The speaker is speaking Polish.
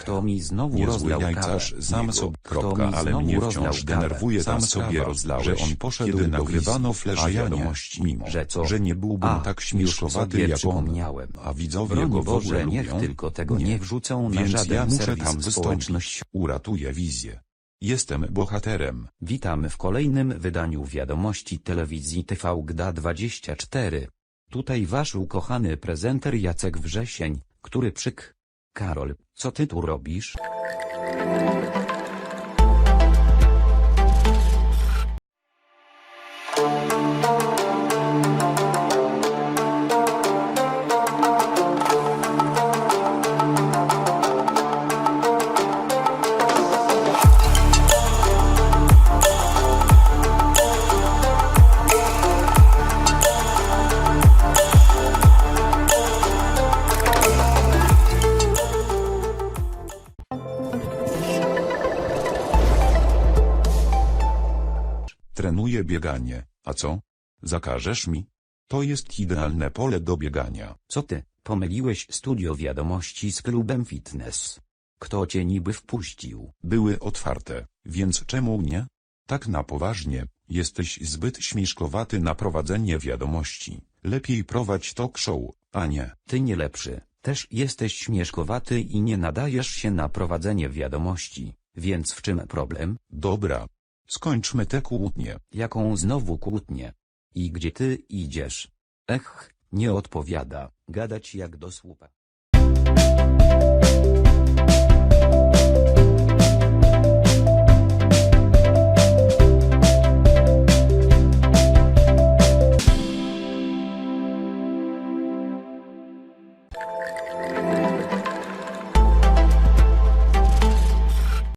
Kto mi znowu Niezły rozlał kawę? sam sobie, kropka, ale mnie wciąż denerwuje Sam tam sobie rozlałeś, że on poszedł kiedy nagrywano flash a ja nie, mimo, że co? że nie byłbym A, tak sobie jak on, a widzowie go w ogóle niech lubią? tylko tego nie wrzucą na Więc żaden ja muszę tam społeczność. uratuję wizję. Jestem bohaterem. Witamy w kolejnym wydaniu wiadomości telewizji TV GDA 24. Tutaj wasz ukochany prezenter Jacek Wrzesień, który przyk. Karol, co ty tu robisz? Trenuję bieganie, a co? Zakażesz mi? To jest idealne pole do biegania. Co ty, pomyliłeś studio wiadomości z klubem fitness? Kto cię niby wpuścił? Były otwarte, więc czemu nie? Tak na poważnie, jesteś zbyt śmieszkowaty na prowadzenie wiadomości. Lepiej prowadź talk show, a nie. Ty nie lepszy, też jesteś śmieszkowaty i nie nadajesz się na prowadzenie wiadomości, więc w czym problem? Dobra. Skończmy tę kłótnię. Jaką znowu kłótnię? I gdzie ty idziesz? Ech, nie odpowiada, gadać jak do słupa.